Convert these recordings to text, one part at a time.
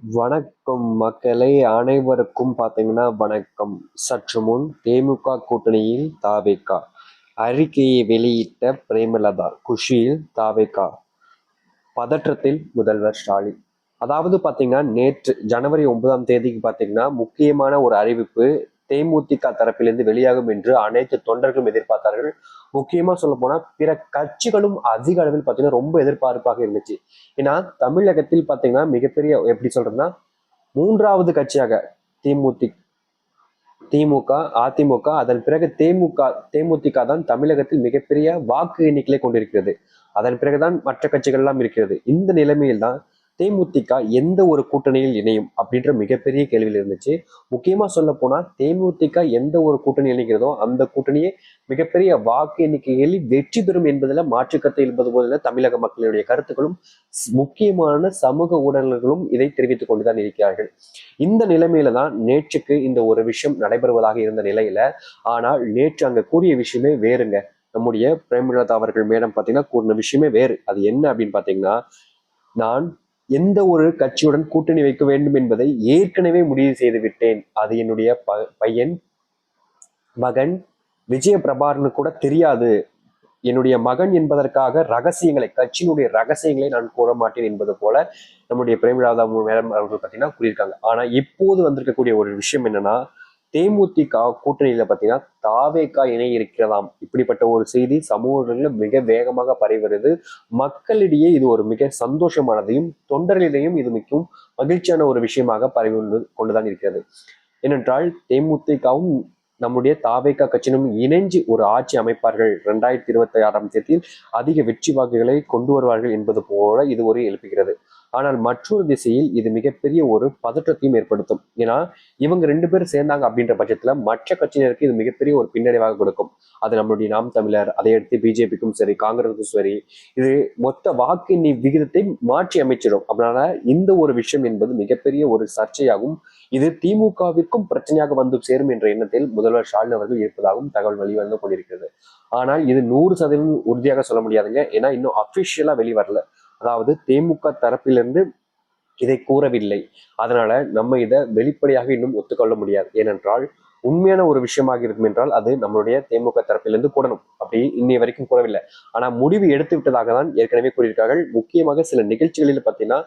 வணக்கம் மக்களை அனைவருக்கும் பார்த்தீங்கன்னா வணக்கம். சற்று முன் தேமுக கூட்டணியில் தாவேகா அறிக்கையை வெளியிட்ட பிரேமலதா குஷியில் தாவேகா பதற்றத்தில் முதல்வர் ஸ்டாலின். அதாவது பார்த்தீங்கன்னா நேற்று ஜனவரி ஒன்பதாம் தேதிக்கு பார்த்தீங்கன்னா முக்கியமான ஒரு அறிவிப்பு தேமுதிக தரப்பிலிருந்து வெளியாகும் என்று அனைத்து தொண்டர்களும் எதிர்பார்த்தார்கள். முக்கியமா சொல்ல போனா பிற கட்சிகளும் அதிக அளவில் பார்த்தீங்கன்னா ரொம்ப எதிர்பார்ப்பாக இருந்துச்சு. ஏன்னா தமிழகத்தில் பார்த்தீங்கன்னா மிகப்பெரிய எப்படி சொல்றதுன்னா மூன்றாவது கட்சியாக தேமுதி திமுக அதிமுக அதன் பிறகு தேமுக தேமுதிக தான் தமிழகத்தில் மிகப்பெரிய வாக்கு எண்ணிக்கையை கொண்டிருக்கிறது. அதன் பிறகுதான் மற்ற கட்சிகள் எல்லாம் இருக்கிறது. இந்த நிலைமையில் தான் தேமுதிக எந்த ஒரு கூட்டணியில் இணையும் அப்படின்ற மிகப்பெரிய கேள்வியில் இருந்துச்சு. முக்கியமாக சொல்ல போனால் தேமுதிக எந்த ஒரு கூட்டணி இணைக்கிறதோ அந்த கூட்டணியே மிகப்பெரிய வாக்கு எண்ணிக்கைகளில் வெற்றி பெறும் என்பதில் மாற்றுக்கத்தை என்பது போதில் தமிழக மக்களுடைய கருத்துக்களும் முக்கியமான சமூக ஊடகங்களும் இதை தெரிவித்துக் கொண்டுதான் இருக்கிறார்கள். இந்த நிலைமையில தான் நேற்றுக்கு இந்த ஒரு விஷயம் நடைபெறுவதாக இருந்த நிலையில ஆனால் நேற்று அங்க கூறிய விஷயமே வேறுங்க. நம்முடைய பிரேமலதா அவர்கள் மேடம் பார்த்தீங்கன்னா கூறின விஷயமே வேறு. அது என்ன அப்படின்னு பார்த்தீங்கன்னா நான் எந்த ஒரு கட்சியுடன் கூட்டணி வைக்க வேண்டும் என்பதை ஏற்கனவே முடிவு செய்து விட்டேன். அது என்னுடைய ப பையன் மகன் விஜய பிரபாரனு கூட தெரியாது. என்னுடைய மகன் என்பதற்காக ரகசியங்களை கட்சியினுடைய ரகசியங்களை நான் கூற மாட்டேன் என்பது போல நம்முடைய பிரேமராதா மேடம் அவர்கள் பார்த்தீங்கன்னா கூறியிருக்காங்க. ஆனா இப்போது வந்திருக்கக்கூடிய ஒரு விஷயம் என்னன்னா தேமுதிக கூட்டணியில பார்த்தீங்கன்னா தாவேக்கா இணை இருக்கிறதாம். இப்படிப்பட்ட ஒரு செய்தி சமூகங்களில் மிக வேகமாக பரவுகிறது மக்களிடையே இது ஒரு மிக சந்தோஷமானதையும் தொண்டர்களிடையும் இது மிகவும் மகிழ்ச்சியான ஒரு விஷயமாக பரவி கொண்டுதான் இருக்கிறது. ஏனென்றால் தேமுதிகவும் நம்முடைய தாவேக்கா கட்சியினும் இணைஞ்சு ஒரு ஆட்சி அமைப்பார்கள். இரண்டாயிரத்தி இருபத்தி ஆறாம் தேதியில் அதிக வெற்றி வாக்குகளை கொண்டு வருவார்கள் என்பது போல இது ஒரு எழுப்புகிறது. ஆனால் மற்றொரு திசையில் இது மிகப்பெரிய ஒரு பதற்றத்தையும் ஏற்படுத்தும். ஏன்னா இவங்க ரெண்டு பேரும் சேர்ந்தாங்க அப்படின்ற பட்சத்தில் மற்ற கட்சியினருக்கு இது மிகப்பெரிய ஒரு பின்னடைவாக கொடுக்கும். அது நம்மளுடைய நாம் தமிழர் அதை அடுத்து பிஜேபிக்கும் சரி காங்கிரஸுக்கும் சரி இது மொத்த வாக்கு விகிதத்தை மாற்றி அமைச்சிடும். அதனால இந்த ஒரு விஷயம் என்பது மிகப்பெரிய ஒரு சர்ச்சையாகும். இது திமுகவிற்கும் பிரச்சனையாக வந்து சேரும் என்ற எண்ணத்தில் முதல்வர் ஸ்டாலின் அவர்கள் இருப்பதாகவும் தகவல் வெளிவந்து கொண்டிருக்கிறது. ஆனால் இது நூறு சதவீதம் உறுதியாக சொல்ல முடியாதுங்க. ஏன்னா இன்னும் அபிஷியலா வெளிவரல. அதாவது தேமுக தரப்பிலிருந்து இதை கூறவில்லை. அதனால நம்ம இதை வெளிப்படையாக இன்னும் ஒத்துக்கொள்ள முடியாது. ஏனென்றால் உண்மையான ஒரு விஷயமாக இருக்கும் என்றால் அது நம்மளுடைய தேமுக தரப்பிலிருந்து கூடணும். அப்படி இன்னை வரைக்கும் கூறவில்லை. ஆனா முடிவு எடுத்து விட்டதாக தான் ஏற்கனவே கூறியிருக்கார்கள். முக்கியமாக சில நிகழ்ச்சிகளில் பார்த்தீங்கன்னா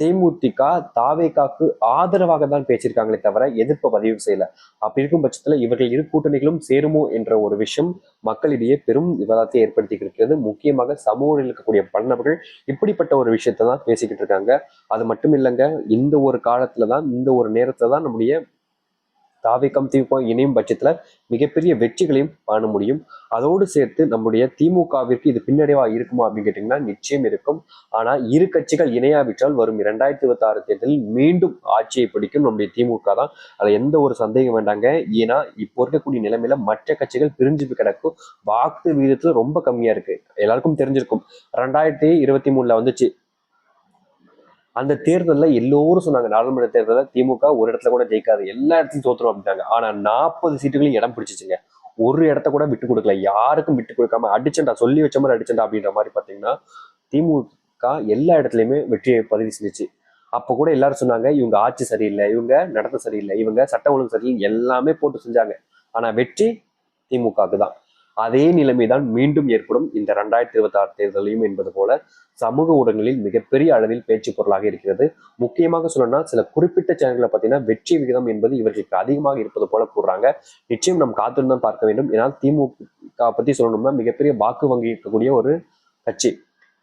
தேமுதிக தாவேகாக்கு ஆதரவாக தான் பேசியிருக்காங்களே தவிர எதிர்ப்பை பதிவு செய்யல. அப்படி இருக்கும் பட்சத்துல இவர்கள் இரு கூட்டணிகளும் சேருமோ என்ற ஒரு விஷயம் மக்களிடையே பெரும் விவாதத்தை ஏற்படுத்தி இருக்கிறது. முக்கியமாக சமூகத்தில் இருக்கக்கூடிய பல்லவர்கள் இப்படிப்பட்ட ஒரு விஷயத்த தான் பேசிக்கிட்டு இருக்காங்க. அது மட்டும் இல்லைங்க இந்த ஒரு காலத்துல தான் இந்த ஒரு நேரத்துல தான் நம்முடைய தாவிக்கம் திமுக இணையும் பட்சத்துல மிகப்பெரிய வெற்றிகளையும் காண முடியும். அதோடு சேர்த்து நம்முடைய திமுகவிற்கு இது பின்னடைவா இருக்குமா அப்படின்னு கேட்டிங்கன்னா நிச்சயம் இருக்கும். ஆனா இரு கட்சிகள் இணையாவிட்டால் வரும் இரண்டாயிரத்தி இருபத்தி ஆறு தேர்தலில் மீண்டும் ஆட்சியை பிடிக்கும் நம்முடைய திமுக தான். அதுல எந்த ஒரு சந்தேகம் வேண்டாங்க. ஏன்னா இப்போ இருக்கக்கூடிய நிலைமையில மற்ற கட்சிகள் பிரிஞ்சு கிடக்கும். வாக்கு விகிதத்தில் ரொம்ப கம்மியா இருக்கு. எல்லாருக்கும் தெரிஞ்சிருக்கும். ரெண்டாயிரத்தி இருபத்தி மூணுல வந்துச்சு. அந்த தேர்தலில் எல்லோரும் சொன்னாங்க நாடாளுமன்ற தேர்தலில் திமுக ஒரு இடத்துல கூட ஜெயிக்காது எல்லா இடத்தையும் தோத்துரும் அப்படின்ட்டாங்க. ஆனால் நாற்பது சீட்டுகளையும் இடம் பிடிச்சிச்சுங்க. ஒரு இடத்த கூட விட்டு கொடுக்கல. யாருக்கும் விட்டு கொடுக்காம அடிச்சண்டா சொல்லி வச்ச மாதிரி அடிச்சண்டா அப்படின்ற மாதிரி பார்த்தீங்கன்னா திமுக எல்லா இடத்துலையுமே வெற்றியை பதிவு செஞ்சிச்சு. அப்போ கூட எல்லாரும் சொன்னாங்க இவங்க ஆட்சி சரியில்லை இவங்க நடத்த சரியில்லை இவங்க சட்ட ஒழுங்கு சரியில்லை எல்லாமே போட்டு செஞ்சாங்க. ஆனால் வெற்றி திமுகவுக்கு தான். அதே நிலைமை தான் மீண்டும் ஏற்படும் இந்த ரெண்டாயிரத்தி இருபத்தி ஆறு தேர்தலையும் என்பது போல சமூக ஊடகங்களில் மிகப்பெரிய அளவில் பேச்சு பொருளாக இருக்கிறது. முக்கியமாக சொல்லணும்னா சில குறிப்பிட்ட சேனல்களை பார்த்தீங்கன்னா வெற்றி விகிதம் என்பது இவர்களுக்கு அதிகமாக இருப்பது போல கூறுறாங்க. நிச்சயம் நம் காத்திருந்தான் பார்க்க வேண்டும். ஏன்னால் திமுக பத்தி சொல்லணும்னா மிகப்பெரிய வாக்கு வங்கி இருக்கக்கூடிய ஒரு கட்சி.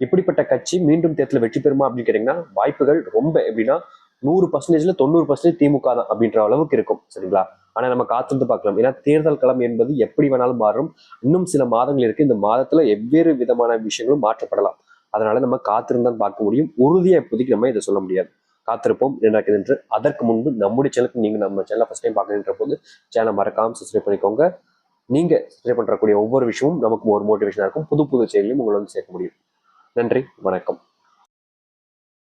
இப்படிப்பட்ட கட்சி மீண்டும் தேர்தலில் வெற்றி பெறுமா அப்படின்னு கேட்டீங்கன்னா வாய்ப்புகள் ரொம்ப. எப்படின்னா நூறு பர்சன்டேஜ்ல தொண்ணூறு பர்சன்டேஜ் திமுக தான் அப்படின்ற அளவுக்கு இருக்கும். சரிங்களா? ஆனால் நம்ம காத்திருந்து பார்க்கலாம். ஏன்னா தேர்தல் களம் என்பது எப்படி வேணாலும் மாறும். இன்னும் சில மாதங்கள் இருக்கு. இந்த மாதத்துல வெவ்வேறு விதமான விஷயங்களும் மாற்றப்படலாம். அதனால நம்ம காத்திருந்தான் பார்க்க முடியும். உறுதியாக இப்போதைக்கு நம்ம இதை சொல்ல முடியாது. காத்திருப்போம். நடக்குது என்று. அதற்கு முன்பு நம்முடைய சேனலுக்கு நீங்கள் நம்ம சேனலை ஃபஸ்ட் டைம் பார்க்கணுன்ற போது சேனலை மறக்காமல் சப்ஸ்கிரைப் பண்ணிக்கோங்க. நீங்கள் சப்ஸ்கிரைப் பண்ணுறக்கூடிய ஒவ்வொரு விஷயமும் நமக்கு ஒரு மோட்டிவேஷனாக இருக்கும். புது புது செயலையும் உங்களை வந்து சேர்க்க முடியும். நன்றி. வணக்கம்.